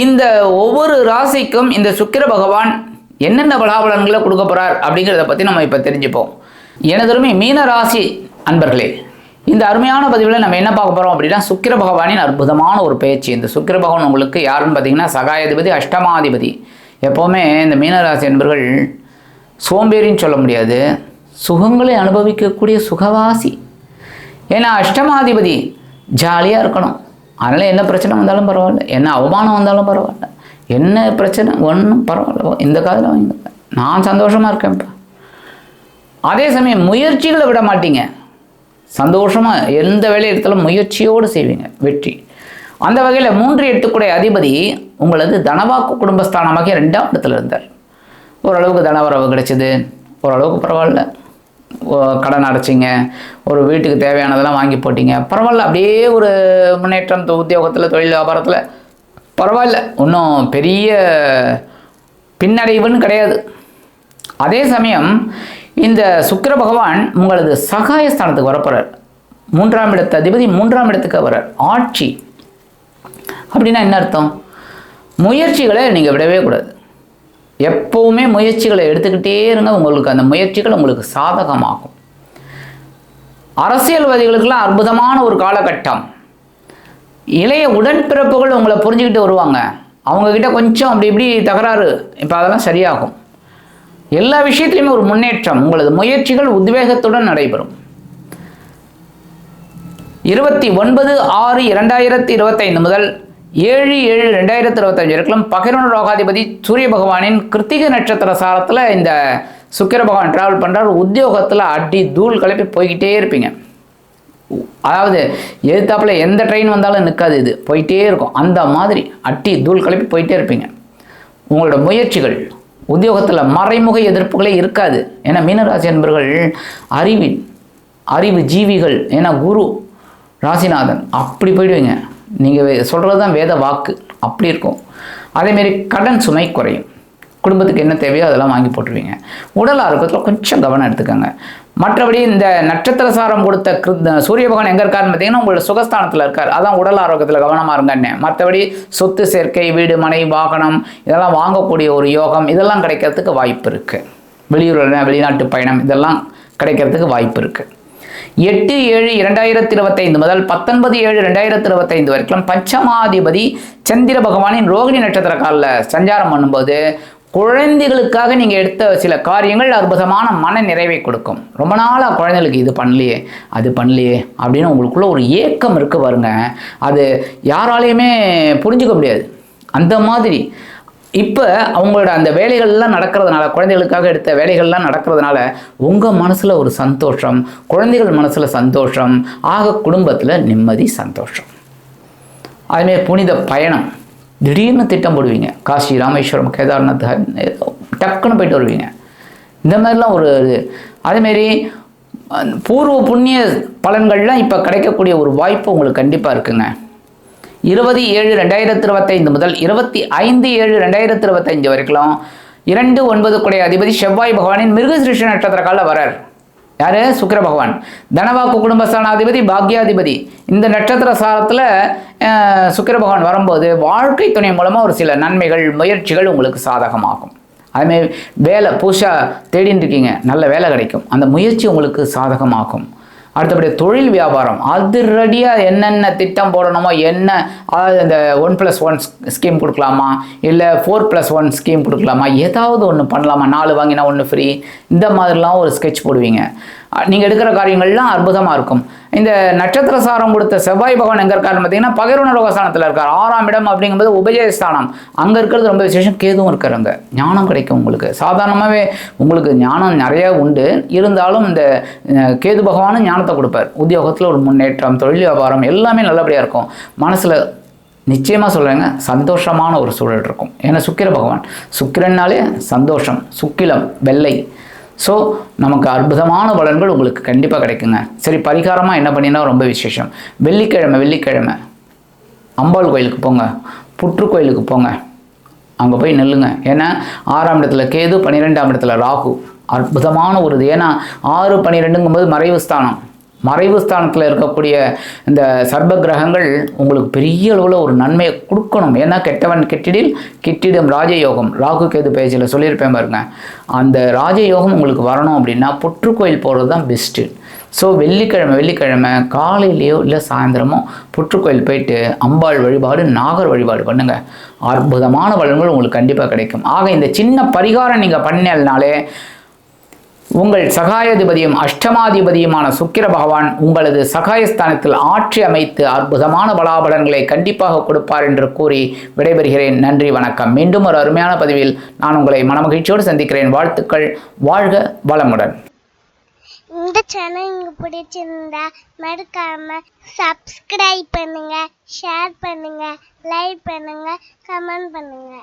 இந்த ஒவ்வொரு ராசிக்கும் இந்த சுக்கிர பகவான் என்னென்ன பலாபலன்களை கொடுக்க போகிறார் அப்படிங்கிறத பற்றி நம்ம இப்போ தெரிஞ்சுப்போம். எனதருமை மீன ராசி அன்பர்களே இந்த அருமையான பதிவில் நம்ம என்ன பார்க்க போகிறோம் அப்படின்னா சுக்கிர பகவானின் அற்புதமான ஒரு பேச்சு. இந்த சுக்கிர பகவான் உங்களுக்கு யாருன்னு பார்த்தீங்கன்னா சகாயாதிபதி அஷ்டமாதிபதி. எப்போவுமே இந்த மீனராசி என்பர்கள் சோம்பேறின்னு சொல்ல முடியாது. சுகங்களை அனுபவிக்கக்கூடிய சுகவாசி. ஏன்னா அஷ்டமாதிபதி ஜாலியாக இருக்கணும். அதனால் என்ன பிரச்சனை வந்தாலும் பரவாயில்ல. என்ன அவமானம் வந்தாலும் பரவாயில்ல. என்ன பிரச்சனை? ஒன்றும் பரவாயில்ல. இந்த காதில் வாங்கி நான் சந்தோஷமாக இருக்கேன்ப்பா. அதே சமயம் முயற்சிகளை விட மாட்டீங்க. சந்தோஷமாக எந்த வேலையை எடுத்தாலும் முயற்சியோடு செய்வீங்க. வெற்றி. அந்த வகையில் மூன்று எட்டுக்குடைய அதிபதி உங்களது தனவாக்கு குடும்பஸ்தானமாக ரெண்டாம் இடத்துல இருந்தார். ஓரளவுக்கு தனவரவு கிடைச்சிது. ஓரளவுக்கு பரவாயில்ல. கடன் அடைச்சிங்க. ஒரு வீட்டுக்கு தேவையானதெல்லாம் வாங்கி போட்டிங்க. பரவாயில்ல அப்படியே ஒரு முன்னேற்றம் தொ- உத்தியோகத்தில் தொழில் வியாபாரத்தில் பரவாயில்ல. ஒன்றும் பெரிய பின்னடைவுன்னு கிடையாது. அதே சமயம் இந்த சுக்கர பகவான் உங்களது சகாய ஸ்தானத்துக்கு மூன்றாம் இடத்து அதிபதி மூன்றாம் இடத்துக்கு வர்றார். ஆட்சி. அப்படின்னா என்ன அர்த்தம்? முயற்சிகளை நீங்கள் விடவே கூடாது. எப்போவுமே முயற்சிகளை எடுத்துக்கிட்டே இருங்க. உங்களுக்கு அந்த முயற்சிகள் உங்களுக்கு சாதகமாகும். அரசியல்வாதிகளுக்கெல்லாம் அற்புதமான ஒரு காலகட்டம். இளைய உடன்பிறப்புகள் உங்களை புரிஞ்சுக்கிட்டு வருவாங்க. அவங்கக்கிட்ட கொஞ்சம் அப்படி இப்படி தகராறு. இப்போ அதெல்லாம் சரியாகும். எல்லா விஷயத்துலையுமே ஒரு முன்னேற்றம். உங்களது முயற்சிகள் உத்வேகத்துடன் நடைபெறும். இருபத்தி ஒன்பது ஆறு இரண்டாயிரத்தி இருபத்தைந்து முதல் ஏழு ஏழு ரெண்டாயிரத்தி இருபத்தஞ்சு இருக்கலாம் பகிரன ரோகாதிபதி சூரிய பகவானின் கிருத்திக நட்சத்திர சாரத்தில் இந்த சுக்கிர பகவான் டிராவல் பண்ணுறார் உத்தியோகத்தில் அடி தூள் கிளப்பி போய்கிட்டே இருப்பீங்க. அதாவது எதிர்த்தாப்பில் எந்த ட்ரெயின் வந்தாலும் நிற்காது இது. போயிட்டே இருக்கும். அந்த மாதிரி அட்டி தூள் கிளப்பி போயிட்டே இருப்பீங்க. உங்களோட முயற்சிகள் உத்தியோகத்தில் மறைமுக எதிர்ப்புகளே இருக்காது. ஏன்னா மீனராசி என்பர்கள் அறிவின் அறிவு ஜீவிகள் ஏன்னா குரு ராசிநாதன் அப்படி போயிடுவீங்க. நீங்கள் சொல்கிறது தான் வேத வாக்கு. அப்படி இருக்கும். அதேமாரி கடன் சுமை குறையும். குடும்பத்துக்கு என்ன தேவையோ அதெல்லாம் வாங்கி போட்டுருவீங்க. உடல் ஆரோக்கியத்தில் கொஞ்சம் கவனம் எடுத்துக்கோங்க. மற்றபடி இந்த நட்சத்திர சாரம் கொடுத்த கிரு சூரிய பகவான் எங்கே இருக்காருன்னு பார்த்தீங்கன்னா உங்களோட சுகஸ்தானத்தில் இருக்கார். அதான் உடல் ஆரோக்கியத்தில் கவனமாக இருங்கன்னு. மற்றபடி சொத்து சேர்க்கை வீடு மனை வாகனம் இதெல்லாம் வாங்கக்கூடிய ஒரு யோகம் இதெல்லாம் கிடைக்கிறதுக்கு வாய்ப்பு இருக்குது வெளியூர் வெளிநாட்டு பயணம் இதெல்லாம் கிடைக்கிறதுக்கு வாய்ப்பு இருக்குது எட்டு ஏழு இரண்டாயிரத்தி இருபத்தைந்து முதல் பத்தொன்பது ஏழு ரெண்டாயிரத்தி இருபத்தைந்து வரைக்கும் பஞ்சமாதிபதி சந்திர பகவானின் ரோகிணி நட்சத்திர காலில் சஞ்சாரம் பண்ணும்போது குழந்தைகளுக்காக நீங்கள் எடுத்த சில காரியங்கள் அற்புதமான மன நிறைவை கொடுக்கும். ரொம்ப நாளாக குழந்தைகளுக்கு இது பண்ணலையே அது பண்ணலையே அப்படின்னு உங்களுக்குள்ள ஒரு ஏக்கம் இருக்கு பாருங்க. அது யாராலையுமே புரிஞ்சுக்க முடியாது. அந்த மாதிரி இப்போ அவங்களோட அந்த வேலைகள்லாம் நடக்கிறதுனால குழந்தைகளுக்காக எடுத்த வேலைகள்லாம் நடக்கிறதுனால உங்கள் மனசில் ஒரு சந்தோஷம் குழந்தைகள் மனசில் சந்தோஷம் ஆக குடும்பத்தில் நிம்மதி சந்தோஷம். அதுமாரி புனித பயணம். திடீர்னு திட்டம் போடுவீங்க. காசி ராமேஸ்வரம் கேதார்நாத் டக்குன்னு போயிட்டு வருவீங்க. இந்த மாதிரிலாம் ஒரு அதேமாரி பூர்வ புண்ணிய பலன்கள்லாம் இப்போ கிடைக்கக்கூடிய ஒரு வாய்ப்பு உங்களுக்கு கண்டிப்பாக இருக்குங்க. இருபது ஏழு ரெண்டாயிரத்தி இருபத்தைந்து முதல் இருபத்தி ஐந்து ஏழு ரெண்டாயிரத்தி இருபத்தைந்து வரைக்கும் இரண்டு ஒன்பது குடைய அதிபதி செவ்வாய் பகவானின் மிருகசிருஷ்ண நட்சத்திர காலில் வரார். யாரு? சுக்கர பகவான். தனவாக்கு குடும்பஸ்தானாதிபதி பாக்யாதிபதி. இந்த நட்சத்திர சாரத்தில் சுக்கர பகவான் வரும்போது வாழ்க்கை துணை மூலமாக ஒரு சில நன்மைகள் முயற்சிகள் உங்களுக்கு சாதகமாகும். அதுமாரி வேலை புதுசாக தேடின்னு இருக்கீங்க. நல்ல வேலை கிடைக்கும். அந்த முயற்சி உங்களுக்கு சாதகமாகும். அடுத்தபடி தொழில் வியாபாரம். அதிரடியாக என்னென்ன திட்டம் போடணுமோ என்ன அதாவது இந்த ஒன் ப்ளஸ் ஒன் ஸ்கீம் கொடுக்கலாமா? இல்லை ஃபோர் ப்ளஸ் ஒன் ஸ்கீம் கொடுக்கலாமா? ஏதாவது ஒன்று பண்ணலாமா? நாலு வாங்கினா ஒன்று ஃப்ரீ. இந்த மாதிரிலாம் ஒரு ஸ்கெட்ச் போடுவீங்க. நீங்கள் எடுக்கிற காரியங்கள்லாம் அற்புதமாக இருக்கும். இந்த நட்சத்திர சாரம் கொடுத்த செவ்வாய் பகவான் எங்கே இருக்காருன்னு பார்த்தீங்கன்னா பகிர்வுண ரோகஸ்தானத்தில் இருக்கார். ஆறாம் இடம் அப்படிங்கும்போது உபஜயஸ்தானம். அங்கே இருக்கிறது ரொம்ப விசேஷம். கேதுவும் இருக்கிறாங்க ஞானம் கிடைக்கும் உங்களுக்கு. சாதாரணமாகவே உங்களுக்கு ஞானம் நிறைய உண்டு. இருந்தாலும் இந்த கேது பகவானும் ஞானத்தை கொடுப்பார். உத்தியோகத்தில் ஒரு முன்னேற்றம் தொழில் வியாபாரம் எல்லாமே நல்லபடியாக இருக்கும். மனசில் நிச்சயமாக சொல்கிறேங்க சந்தோஷமான ஒரு சூழல் இருக்கும். ஏன்னா சுக்கிர பகவான். சுக்கிரன்னாலே சந்தோஷம். சுக்கிலம் வெள்ளை. ஸோ நமக்கு அற்புதமான பலன்கள் உங்களுக்கு கண்டிப்பாக கிடைக்குங்க. சரி பரிகாரமாக என்ன பண்ணினா ரொம்ப விசேஷம். வெள்ளிக்கிழமை வெள்ளிக்கிழமை. அம்பாள் கோயிலுக்கு போங்க. புற்று கோயிலுக்கு போங்க. அங்கே போய் நெல்லுங்க. ஏன்னா ஆறாம் இடத்துல கேது பன்னிரெண்டாம் இடத்துல ராகு. அற்புதமான ஒரு இது. ஏன்னா ஆறு பன்னிரெண்டுங்கும்போது மறைவு ஸ்தானம். மறைவு ஸ்தானத்தில் இருக்கக்கூடிய இந்த சர்ப கிரகங்கள் உங்களுக்கு பெரிய அளவில் ஒரு நன்மையை கொடுக்கணும். ஏன்னா கெட்டவன் கெட்டிடில் கிட்டிடும் ராஜயோகம். ராகு கேது பேஜில் சொல்லியிருப்பேன் பாருங்க. அந்த ராஜயோகம் உங்களுக்கு வரணும் அப்படின்னா புற்றுக்கோயில் போகிறது தான் பெஸ்ட்டு ஸோ வெள்ளிக்கிழமை வெள்ளிக்கிழமை காலையிலையோ இல்லை சாயந்தரமோ புற்றுக்கோயில் போயிட்டு அம்பாள் வழிபாடு நாகர் வழிபாடு பண்ணுங்கள் அற்புதமான பலன்கள் உங்களுக்கு கண்டிப்பாக கிடைக்கும். ஆக இந்த சின்ன பரிகாரம் நீங்கள் பண்ணினாலே உங்கள் சகாயாதிபதியும் அஷ்டமாதிபதியுமான சுக்கிர பகவான் உங்களது சகாயஸ்தானத்தில் ஆட்சி அமைத்து அற்புதமான பலாபலன்களை கண்டிப்பாக கொடுப்பார் என்று கூறி விடைபெறுகிறேன். நன்றி வணக்கம். மீண்டும் ஒரு அருமையான பதிவில் நான் உங்களை மனமகிழ்ச்சியோடு சந்திக்கிறேன். வாழ்த்துக்கள். வாழ்க வளமுடன். இந்த சேனல் உங்களுக்கு பிடிச்சிருந்தா மறக்காம சப்ஸ்கிரைப் பண்ணுங்க ஷேர் பண்ணுங்க லைக் பண்ணுங்க கமெண்ட் பண்ணுங்க.